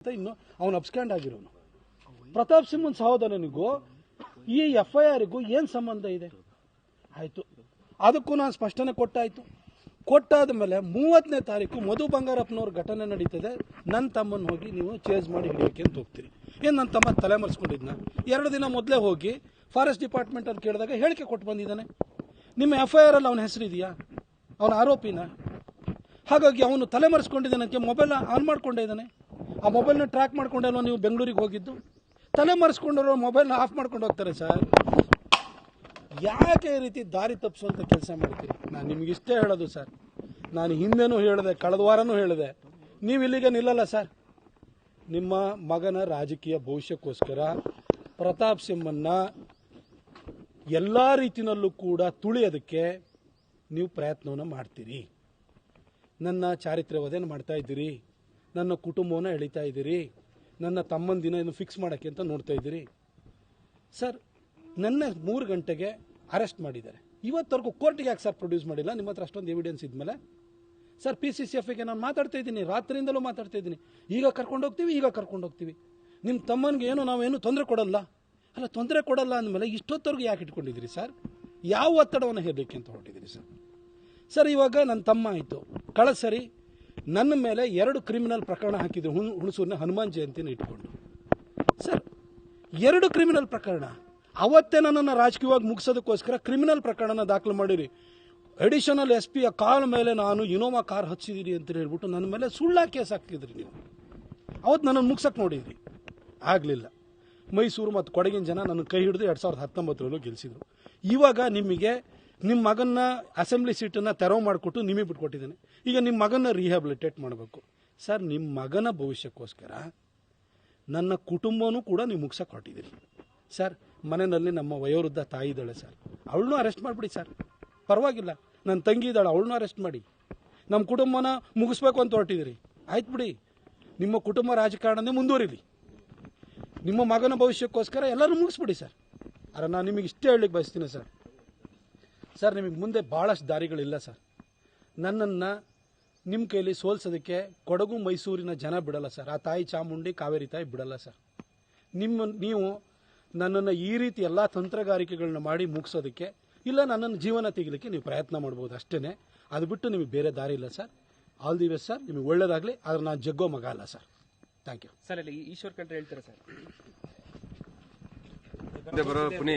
ಅಂತ ಇನ್ನು ಅವನು ಅಬ್ಸ್ಕ್ಯಾಂಡ್ ಆಗಿರೋನು. ಪ್ರತಾಪ್ ಸಿಂಹನ್ ಸಹೋದರನಿಗೂ ಈ ಎಫ್ ಐ ಆರ್ಗೂ ಏನು ಸಂಬಂಧ ಇದೆ? ಆಯಿತು. ಅದಕ್ಕೂ ನಾನು ಸ್ಪಷ್ಟನೆ ಕೊಟ್ಟಾಯ್ತು. ಕೊಟ್ಟಾದ ಮೇಲೆ ಮೂವತ್ತನೇ ತಾರೀಕು ಮಧು ಬಂಗಾರಪ್ಪನವ್ರ ಘಟನೆ ನಡೀತದೆ. ನನ್ನ ತಮ್ಮನ ಹೋಗಿ ನೀವು ಚೇಂಜ್ ಮಾಡಿ ಹಿಡಿಯೋಕೆ ಅಂತ ಹೋಗ್ತೀರಿ. ಏನು ನನ್ನ ತಮ್ಮ ತಲೆ ಮರೆಸ್ಕೊಂಡಿದ್ನ? ಎರಡು ದಿನ ಮೊದಲೇ ಹೋಗಿ ಫಾರೆಸ್ಟ್ ಡಿಪಾರ್ಟ್ಮೆಂಟ್ ಅಲ್ಲಿ ಕೇಳಿದಾಗ ಹೇಳಿಕೆ ಕೊಟ್ಟು ಬಂದಿದ್ದಾನೆ. ನಿಮ್ಮ ಎಫ್ ಐ ಆರಲ್ಲಿ ಅವನ ಹೆಸರಿದೆಯಾ ಅವನ ಆರೋಪಿನ? ಹಾಗಾಗಿ ಅವನು ತಲೆ ಮರೆಸ್ಕೊಂಡಿದ್ದಾನಕ್ಕೆ ಮೊಬೈಲ್ ಆನ್ ಮಾಡ್ಕೊಂಡೇ ಇದ್ದಾನೆ. ಆ ಮೊಬೈಲ್ನ ಟ್ರ್ಯಾಕ್ ಮಾಡ್ಕೊಂಡಲ್ವ ನೀವು ಬೆಂಗಳೂರಿಗೆ ಹೋಗಿದ್ದು? ತಲೆ ಮರೆಸ್ಕೊಂಡವ್ರು ಮೊಬೈಲ್ನ ಆಫ್ ಮಾಡ್ಕೊಂಡು ಹೋಗ್ತಾರೆ ಸರ್ ಯಾಕೆ ಈ ರೀತಿ ದಾರಿ ತಪ್ಪಿಸುವಂಥ ಕೆಲಸ ಮಾಡ್ತೀರಿ? ನಾನು ನಿಮ್ಗೆ ಇಷ್ಟೇ ಹೇಳೋದು ಸರ್ ನಾನು ಹಿಂದೆನೂ ಹೇಳಿದೆ, ಕಳೆದ ವಾರನೂ ಹೇಳಿದೆ. ನೀವು ಇಲ್ಲಿಗೆ ನಿಲ್ಲಲ್ಲ ಸರ್ ನಿಮ್ಮ ಮಗನ ರಾಜಕೀಯ ಭವಿಷ್ಯಕ್ಕೋಸ್ಕರ ಪ್ರತಾಪ್ ಸಿಂಹನ್ನ ಎಲ್ಲ ರೀತಿಯಲ್ಲೂ ಕೂಡ ತುಳಿಯೋದಕ್ಕೆ ನೀವು ಪ್ರಯತ್ನವನ್ನು ಮಾಡ್ತೀರಿ. ನನ್ನ ಚಾರಿತ್ರ್ಯ ವಧೆನ ಮಾಡ್ತಾ ಇದ್ದೀರಿ. ನನ್ನ ಕುಟುಂಬವನ್ನು ಎಳಿತಾ ಇದ್ದೀರಿ. ನನ್ನ ತಮ್ಮನ ದಿನ ಇನ್ನು ಫಿಕ್ಸ್ ಮಾಡೋಕ್ಕೆ ಅಂತ ನೋಡ್ತಾ ಇದ್ದೀರಿ. ಸರ್, ನನ್ನ ಮೂರು ಗಂಟೆಗೆ ಅರೆಸ್ಟ್ ಮಾಡಿದ್ದಾರೆ. ಇವತ್ತವರೆಗೂ ಕೋರ್ಟಿಗೆ ಯಾಕೆ ಸರ್ ಪ್ರೊಡ್ಯೂಸ್ ಮಾಡಿಲ್ಲ? ನಿಮ್ಮ ಹತ್ರ ಅಷ್ಟೊಂದು ಎವಿಡೆನ್ಸ್ ಇದ್ಮೇಲೆ? ಸರ್ ಪಿ ಸಿ ಸಿ ಎಫ್ಗೆ ನಾನು ಮಾತಾಡ್ತಾ ಇದ್ದೀನಿ. ರಾತ್ರಿಯಿಂದಲೂ ಮಾತಾಡ್ತಾ ಇದ್ದೀನಿ. ಈಗ ಕರ್ಕೊಂಡು ಹೋಗ್ತೀವಿ, ಈಗ ಕರ್ಕೊಂಡು ಹೋಗ್ತೀವಿ. ನಿಮ್ಮ ತಮ್ಮನಿಗೆ ಏನು, ನಾವೇನು ತೊಂದರೆ ಕೊಡಲ್ಲ. ಅಲ್ಲ, ತೊಂದರೆ ಕೊಡಲ್ಲ ಅಂದಮೇಲೆ ಇಷ್ಟೊತ್ತವರೆಗೂ ಯಾಕೆ ಇಟ್ಕೊಂಡಿದ್ದೀರಿ ಸರ್? ಯಾವ ಒತ್ತಡವನ್ನು ಹೇರಲಿಕ್ಕೆ ಅಂತ ಹೊರಟಿದ್ದೀರಿ ಸರ್? ಸರ್, ಇವಾಗ ನನ್ನ ತಮ್ಮ ಆಯಿತು. ಕಳೆದ ಸರಿ ನನ್ನ ಮೇಲೆ ಎರಡು ಕ್ರಿಮಿನಲ್ ಪ್ರಕರಣ ಹಾಕಿದ್ರು. ಹುಣ್ ಹುಣಸೂರಿನ ಹನುಮಾನ್ ಜಯಂತಿನ ಇಟ್ಕೊಂಡು. ಸರ್, ಎರಡು ಕ್ರಿಮಿನಲ್ ಪ್ರಕರಣ. ಅವತ್ತೇ ನನ್ನನ್ನು ರಾಜಕೀಯವಾಗಿ ಮುಗಿಸೋದಕ್ಕೋಸ್ಕರ ಕ್ರಿಮಿನಲ್ ಪ್ರಕರಣನ ದಾಖಲು ಮಾಡಿರಿ. ಅಡಿಷನಲ್ ಎಸ್ ಪಿಯ ಕಾಲ್ ಮೇಲೆ ನಾನು ಇನೋವಾ ಕಾರ್ ಹಚ್ಚಿದ್ದೀರಿ ಅಂತ ಹೇಳ್ಬಿಟ್ಟು ನನ್ನ ಮೇಲೆ ಸುಳ್ಳ ಕೇಸ್ ಹಾಕ್ತಿದ್ರಿ ನೀವು. ಅವತ್ತು ನನ್ನನ್ನು ಮುಗ್ಸಕ್ಕೆ ನೋಡಿದ್ರಿ. ಆಗಲಿಲ್ಲ. ಮೈಸೂರು ಮತ್ತು ಕೊಡಗಿನ ಜನ ನನ್ನ ಕೈ ಹಿಡಿದು ಎರಡು ಸಾವಿರದ ಹತ್ತೊಂಬತ್ತರಲ್ಲೂ ಗೆಲ್ಲಿಸಿದ್ರು ಇವಾಗ ನಿಮಗೆ ನಿಮ್ಮ ಮಗನ ಅಸೆಂಬ್ಲಿ ಸೀಟನ್ನು ತೆರವು ಮಾಡಿಕೊಟ್ಟು ನಿಮಗೆ ಬಿಟ್ಕೊಟ್ಟಿದ್ದಾನೆ. ಈಗ ನಿಮ್ಮ ಮಗನ ರಿಹ್ಯಾಬಿಲಿಟೇಟ್ ಮಾಡಬೇಕು. ಸರ್ ನಿಮ್ಮ ಮಗನ ಭವಿಷ್ಯಕ್ಕೋಸ್ಕರ ನನ್ನ ಕುಟುಂಬನೂ ಕೂಡ ನೀವು ಮುಗ್ಸಕ್ಕೆ ಹೊರಟಿದ್ದೀರಿ ಸರ್, ಮನೆಯಲ್ಲಿ ನಮ್ಮ ವಯೋವೃದ್ಧ ತಾಯಿ ಇದ್ದಾಳೆ ಸರ್. ಅವಳನ್ನೂ ಅರೆಸ್ಟ್ ಮಾಡಿಬಿಡಿ ಸರ್. ಪರವಾಗಿಲ್ಲ. ನನ್ನ ತಂಗಿ ಇದ್ದಾಳೆ, ಅವಳನ್ನೂ ಅರೆಸ್ಟ್ ಮಾಡಿ. ನಮ್ಮ ಕುಟುಂಬನ ಮುಗಿಸ್ಬೇಕು ಅಂತ ಹೊರಟಿದ್ದೀರಿ. ಆಯ್ತು ಬಿಡಿ. ನಿಮ್ಮ ಕುಟುಂಬ ರಾಜಕಾರಣನೇ ಮುಂದುವರಿಲಿ. ನಿಮ್ಮ ಮಗನ ಭವಿಷ್ಯಕ್ಕೋಸ್ಕರ ಎಲ್ಲರೂ ಮುಗಿಸ್ಬಿಡಿ ಸರ್. ಅರೆ, ನಾನು ನಿಮಗೆ ಇಷ್ಟೇ ಹೇಳಲಿಕ್ಕೆ ಬಯಸ್ತೀನಿ ಸರ್. ಸರ್ ನಿಮಗೆ ಮುಂದೆ ಭಾಳಷ್ಟು ದಾರಿಗಳಿಲ್ಲ ಸರ್. ನನ್ನನ್ನು ನಿಮ್ಮ ಕೈಲಿ ಸೋಲ್ಸೋದಕ್ಕೆ ಕೊಡಗು ಮೈಸೂರಿನ ಜನ ಬಿಡಲ್ಲ ಸರ್. ಆ ತಾಯಿ ಚಾಮುಂಡಿ ಕಾವೇರಿ ತಾಯಿ ಬಿಡಲ್ಲ ಸರ್. ನಿಮ್ಮ ನೀವು ನನ್ನನ್ನು ಈ ರೀತಿ ಎಲ್ಲ ತಂತ್ರಗಾರಿಕೆಗಳನ್ನ ಮಾಡಿ ಮುಗಿಸೋದಕ್ಕೆ ಇಲ್ಲ ನನ್ನನ್ನು ಜೀವನ ತೆಗಿಲಿಕ್ಕೆ ನೀವು ಪ್ರಯತ್ನ ಮಾಡ್ಬೋದು ಅಷ್ಟೇ ಅದು ಬಿಟ್ಟು ನಿಮಗೆ ಬೇರೆ ದಾರಿ ಇಲ್ಲ sir. All the best sir. ನಿಮಗೆ ಒಳ್ಳೇದಾಗಲಿ. ಆದರೆ ನಾನು ಜಗ್ಗೋ ಮಗ ಅಲ್ಲ ಸರ್. ಥ್ಯಾಂಕ್ ಯು ಸರ್ ಅಲ್ಲಿ ಈಶ್ವರ್ ಕಂಡ್ರೆ ಹೇಳ್ತಾರೆ ಸರ್? ಬರೋ ಪುನಿ